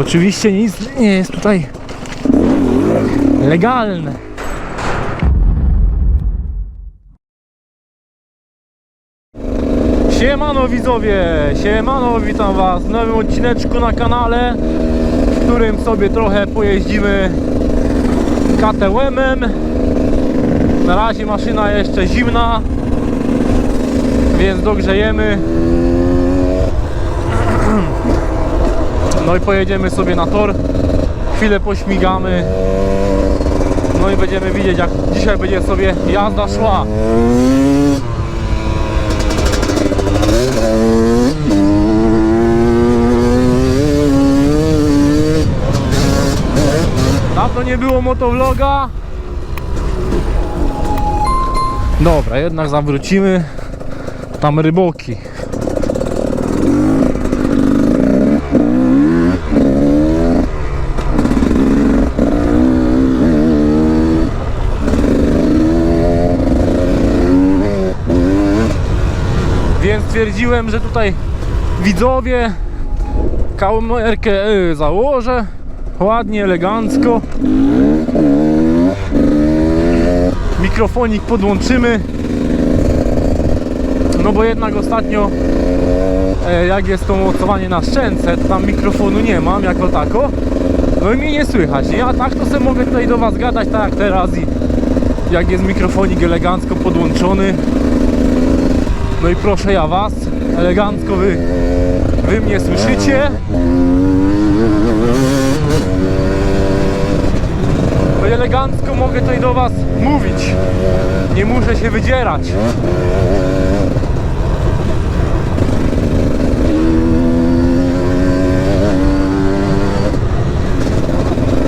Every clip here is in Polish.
Oczywiście nic nie jest tutaj legalne. Siemano widzowie, siemano, witam was w nowym odcineczku na kanale, w którym sobie trochę pojeździmy KTM-em. Na razie maszyna jeszcze zimna, więc dogrzejemy. No i pojedziemy sobie na tor, chwilę pośmigamy. No i będziemy widzieć jak dzisiaj będzie sobie jazda szła. Dawno nie było motovloga. Dobra, jednak zawrócimy. Tam ryboki. Więc stwierdziłem, że tutaj widzowie kamerkę y, założę. Ładnie, elegancko. Mikrofonik podłączymy. No bo jednak ostatnio e, jak jest to mocowanie na szczęce to tam mikrofonu nie mam jako tako. No i mnie nie słychać. Nie? a tak to sobie mogę tutaj do was gadać tak jak teraz i jak jest mikrofonik elegancko podłączony no i proszę ja was elegancko wy, wy mnie słyszycie. No i elegancko mogę tutaj do was mówić. Nie muszę się wydzierać.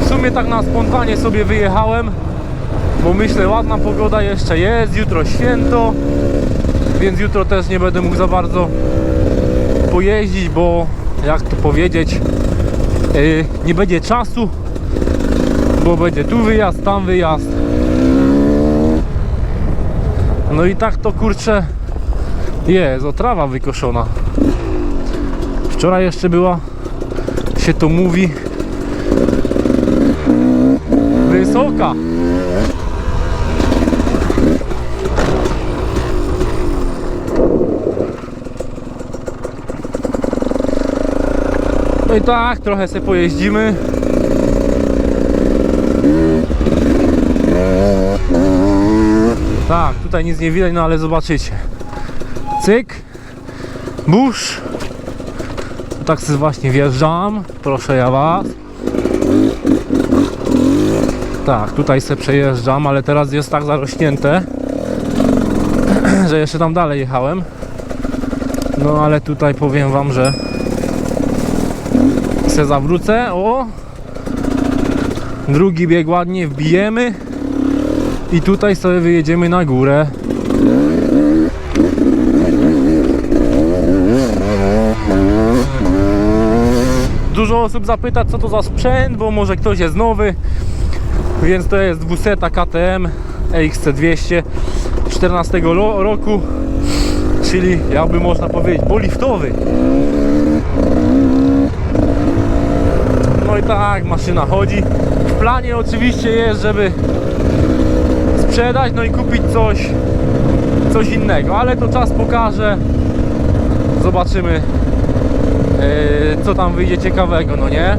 W sumie tak na spontanie sobie wyjechałem bo myślę ładna pogoda jeszcze jest, jutro święto więc jutro też nie będę mógł za bardzo pojeździć, bo jak to powiedzieć yy, nie będzie czasu bo będzie tu wyjazd, tam wyjazd. No i tak to kurczę jest, o trawa wykoszona. Wczoraj jeszcze była się to mówi wysoka No i tak, trochę sobie pojeździmy. Tak, tutaj nic nie widać, no ale zobaczycie. Cyk. Burz. Tak sobie właśnie wjeżdżam. Proszę ja was. Tak, tutaj sobie przejeżdżam, ale teraz jest tak zarośnięte, że jeszcze tam dalej jechałem. No ale tutaj powiem wam, że se zawrócę, o. Drugi bieg ładnie wbijemy. I tutaj sobie wyjedziemy na górę. Dużo osób zapyta co to za sprzęt, bo może ktoś jest nowy. Więc to jest 200 KTM EXC200 14 lo- roku. Czyli jakby można powiedzieć poliftowy No i tak, maszyna chodzi. W planie oczywiście jest, żeby sprzedać, no i kupić coś, coś innego, ale to czas pokaże. Zobaczymy, yy, co tam wyjdzie ciekawego, no nie?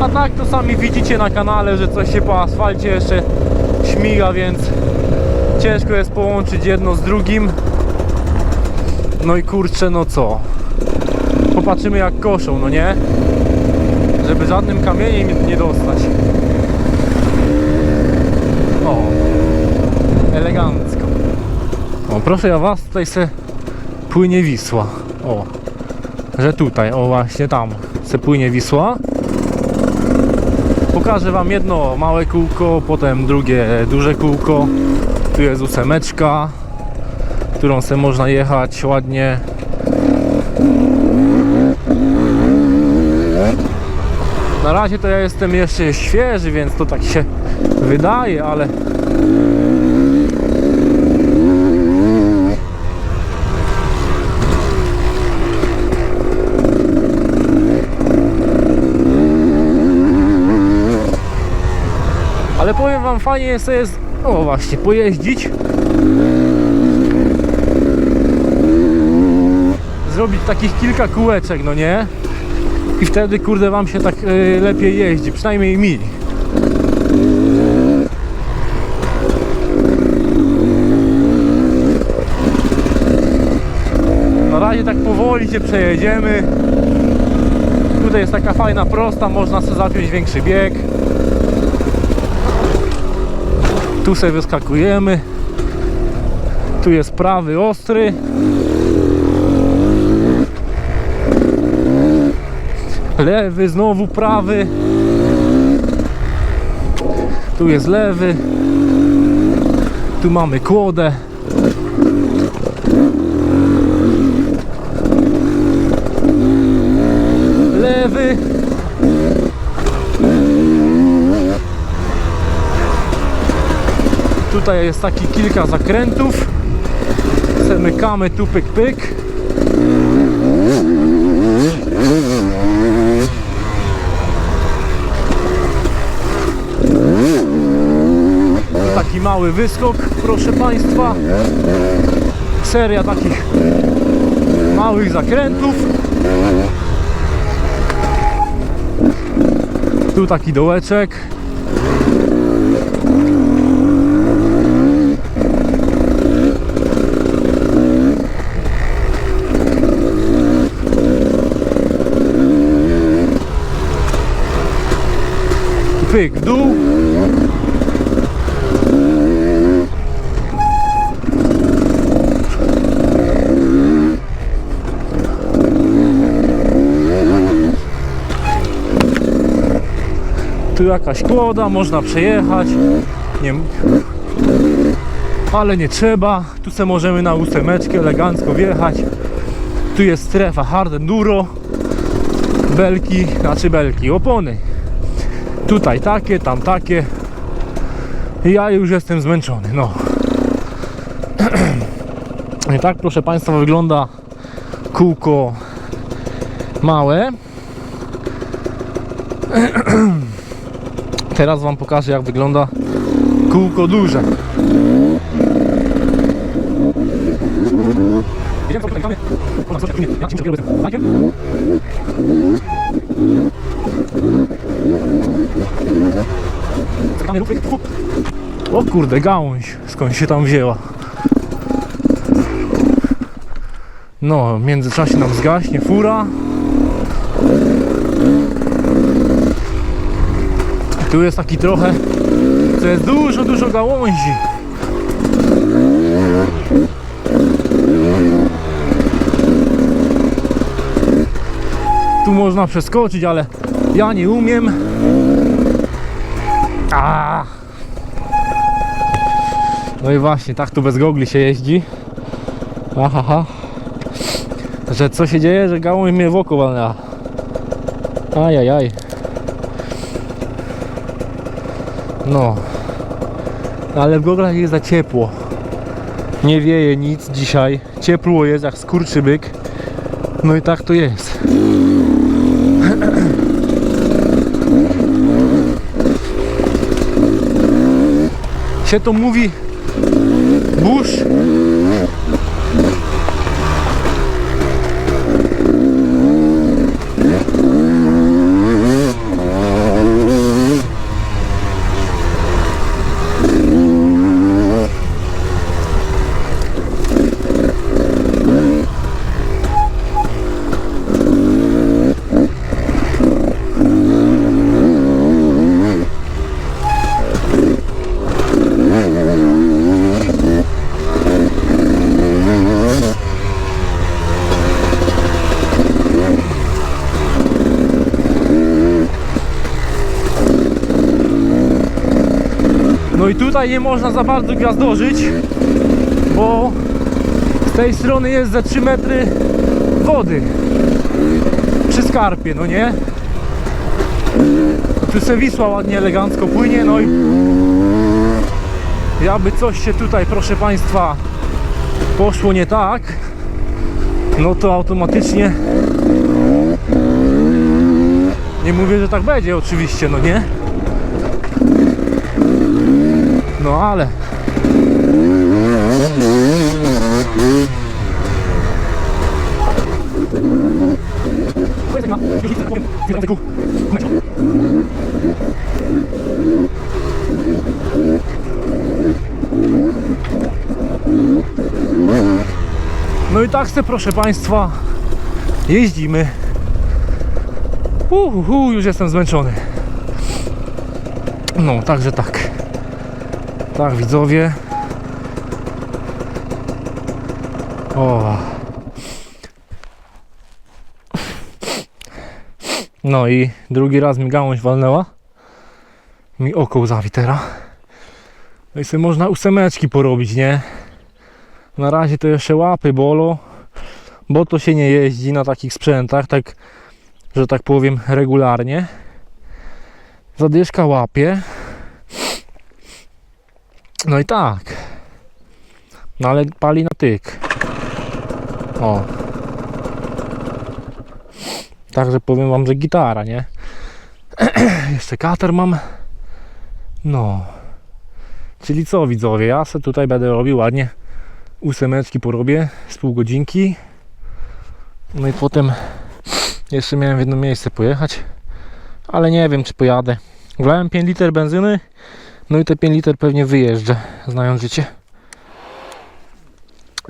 A tak to sami widzicie na kanale, że coś się po asfalcie jeszcze śmiga, więc ciężko jest połączyć jedno z drugim. No i kurczę, no co? Popatrzymy jak koszą, no nie? Żeby żadnym kamieniem nie dostać. O, elegancko. O, proszę ja was, tutaj se płynie Wisła. O, że tutaj, o właśnie tam se płynie Wisła. Pokażę wam jedno małe kółko, potem drugie duże kółko. Tu jest ósemeczka, którą se można jechać ładnie. Na razie to ja jestem jeszcze świeży, więc to tak się wydaje, ale Ale powiem wam fajnie jest sobie. O właśnie, pojeździć Zrobić takich kilka kółeczek, no nie? I wtedy, kurde, wam się tak y, lepiej jeździ, przynajmniej mi. Na razie tak powoli się przejedziemy. Tutaj jest taka fajna prosta, można sobie zapiąć większy bieg. Tu sobie wyskakujemy. Tu jest prawy ostry. Lewy, znowu prawy. Tu jest lewy. Tu mamy kłodę. Lewy. Tutaj jest taki kilka zakrętów. Zamykamy tu pyk pyk. Taki mały wyskok, proszę Państwa. Seria takich małych zakrętów. Tu taki dołeczek. Pyk, dół. Tu jakaś kłoda, można przejechać. Nie, ale nie trzeba. Tu se możemy na ósemeczkę elegancko wjechać. Tu jest strefa hard enduro. Belki, znaczy belki, opony. Tutaj takie, tam takie. Ja już jestem zmęczony, no. I tak, proszę Państwa, wygląda kółko małe. Teraz Wam pokażę, jak wygląda kółko duże. O kurde, gałąź skąd się tam wzięła. No, w międzyczasie nam zgaśnie fura. Tu jest taki trochę, to jest dużo, dużo gałązi. Tu można przeskoczyć, ale ja nie umiem. A. No i właśnie, tak tu bez gogli się jeździ. Ahaha. Że co się dzieje, że gałąź mnie w oko walnęła. Ajajaj. No. Ale w goglach jest za ciepło. Nie wieje nic dzisiaj. Ciepło jest jak skurczybyk. No i tak to jest. Się to mówi burz. No i tutaj nie można za bardzo gwiazdożyć, bo z tej strony jest ze 3 metry wody przy skarpie, no nie? Tu se Wisła ładnie elegancko płynie, no i jakby coś się tutaj, proszę Państwa, poszło nie tak, no to automatycznie nie mówię, że tak będzie oczywiście, no nie? No ale No i tak se proszę Państwa jeździmy. Uhu, już jestem zmęczony. No, także tak. Tak, widzowie. O. No i drugi raz mi gałąź walnęła. Mi oko łza teraz. No i sobie można ósemeczki porobić, nie? Na razie to jeszcze łapy bolo, bo to się nie jeździ na takich sprzętach, tak, że tak powiem, regularnie. Zadyszka łapie. No i tak. No ale pali na tyk. O. Także powiem wam, że gitara, nie? Jeszcze kater mam. No. Czyli co widzowie, ja se tutaj będę robił ładnie ósemeczki porobię z pół godzinki. No i potem jeszcze miałem w jedno miejsce pojechać, ale nie wiem czy pojadę. Wlałem 5 liter benzyny, no i te 5 liter pewnie wyjeżdżę, znając życie.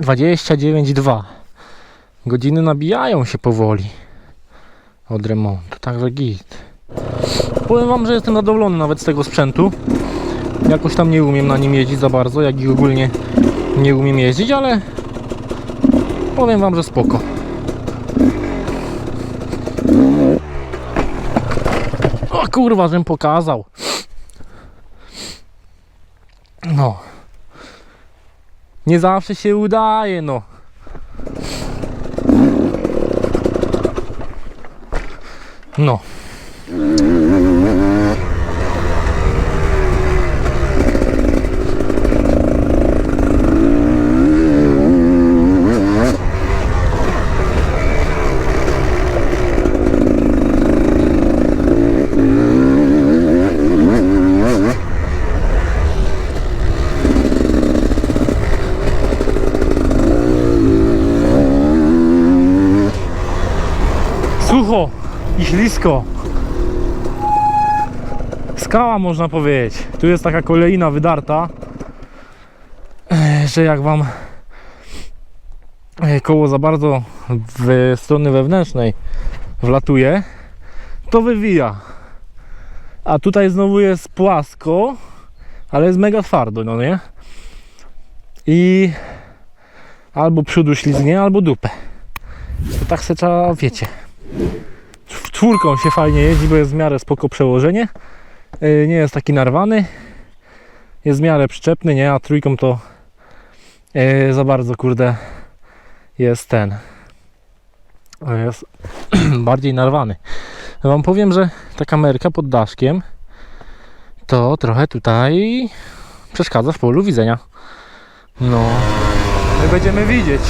29,2 Godziny nabijają się powoli od remontu, także git. Powiem wam, że jestem zadowolony nawet z tego sprzętu. Jakoś tam nie umiem na nim jeździć za bardzo, jak i ogólnie nie umiem jeździć, ale powiem wam, że spoko. O kurwa, żem pokazał. No. Nie zawsze się udaje, no. No. I ślisko. Skała można powiedzieć. Tu jest taka kolejna wydarta, e, że jak wam e, koło za bardzo w strony wewnętrznej wlatuje, to wywija. A tutaj znowu jest płasko, ale jest mega twardo, no nie? I albo przodu ślizgnie, albo dupę. To tak se trzeba, wiecie. Czwórką się fajnie jeździ, bo jest w miarę spoko przełożenie. Yy, Nie jest taki narwany. Jest w miarę przyczepny, nie? A trójką to yy, za bardzo, kurde, jest ten. Jest bardziej narwany. Wam powiem, że ta kamerka pod daszkiem to trochę tutaj przeszkadza w polu widzenia. No. My będziemy widzieć.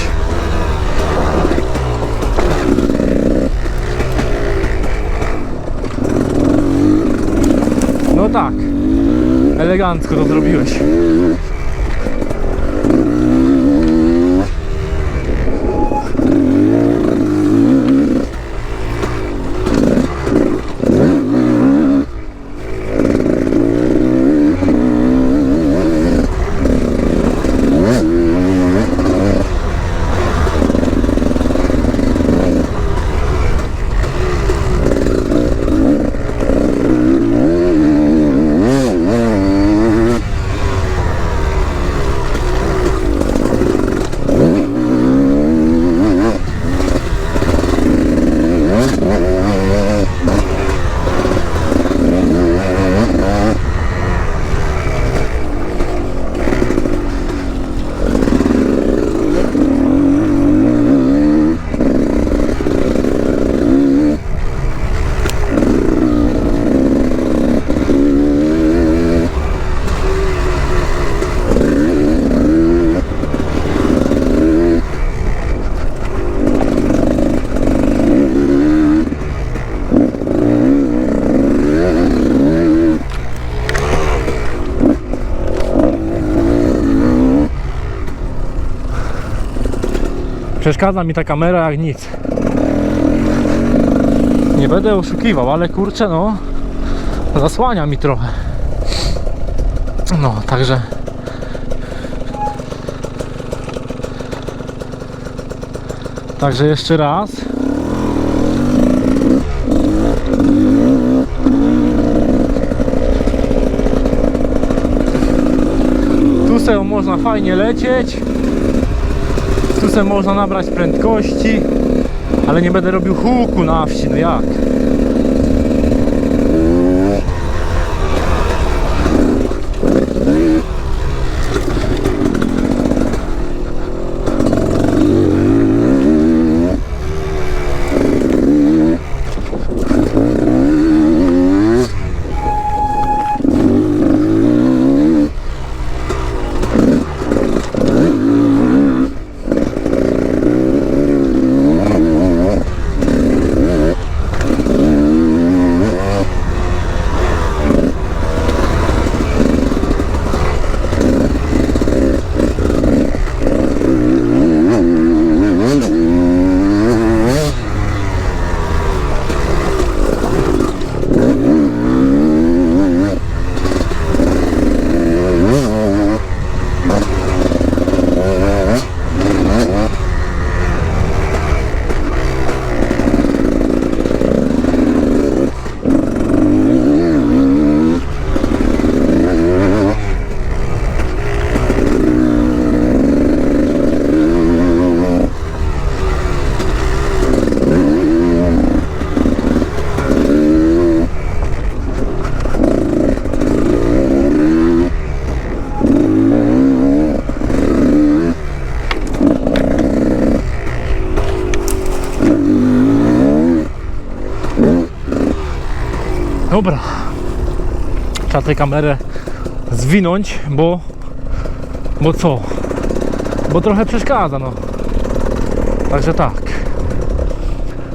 Tak. Elegancko to zrobiłeś. Przeszkadza mi ta kamera jak nic. Nie będę oszukiwał, ale kurczę no zasłania mi trochę. No, także Także jeszcze raz. Tu se można fajnie lecieć. Se można nabrać prędkości. Ale nie będę robił huku na wsi, no jak? Dobra. Trzeba tę kamerę zwinąć, bo... Bo co? Bo trochę przeszkadza, no. Także tak.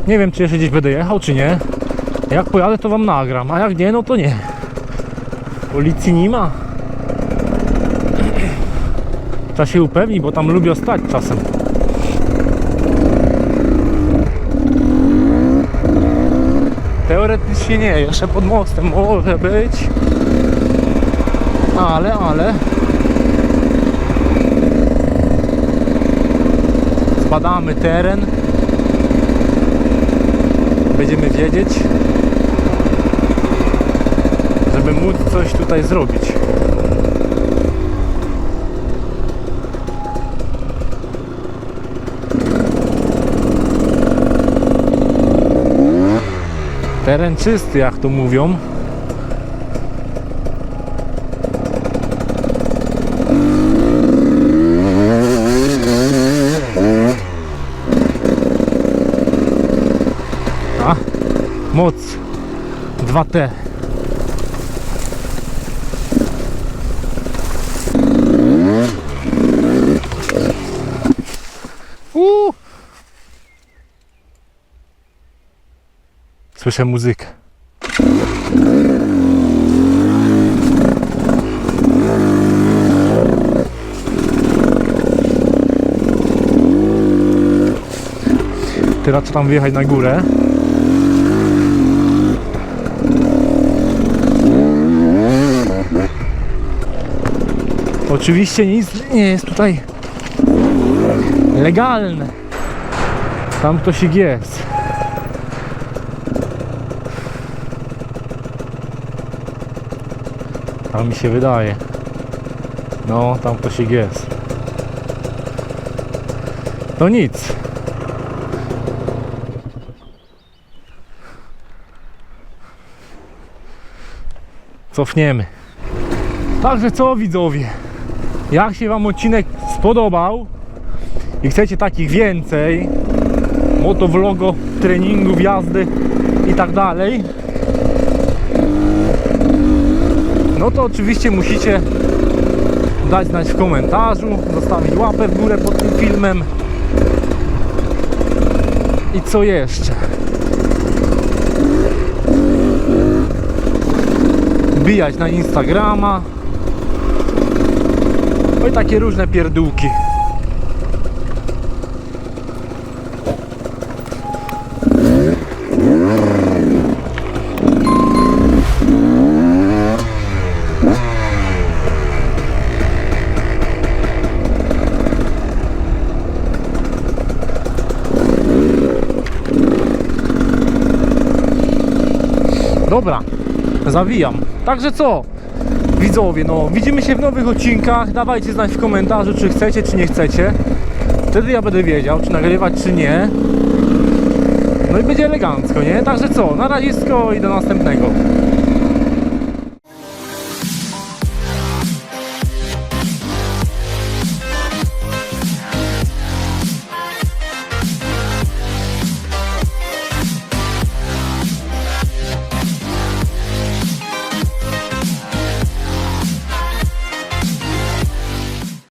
Nie wiem, czy jeszcze gdzieś będę jechał, czy nie. Jak pojadę, to wam nagram, a jak nie, no to nie. Policji nie ma. Trzeba się upewnić, bo tam lubię stać czasem. Teoretycznie nie, jeszcze pod mostem może być. Ale, ale. Zbadamy teren. Będziemy wiedzieć, żeby móc coś tutaj zrobić. Teren czysty, jak to mówią. A, moc 2T. Słyszę muzykę. Teraz tam wyjechać na górę. Oczywiście nic nie jest tutaj legalne. Tam ktoś jest. Tam mi się wydaje. No, tam ktoś jest. To nic. Cofniemy. Także co widzowie? Jak się Wam odcinek spodobał i chcecie takich więcej motovlogo, treningów, jazdy i tak dalej no to oczywiście musicie dać znać w komentarzu, zostawić łapę w górę pod tym filmem. I co jeszcze? Wbijać na Instagrama. No i takie różne pierdółki. Dobra, zawijam. Także co? Widzowie, no widzimy się w nowych odcinkach. Dawajcie znać w komentarzu, czy chcecie, czy nie chcecie. Wtedy ja będę wiedział, czy nagrywać, czy nie. No i będzie elegancko, nie? Także co? Na razie i do następnego.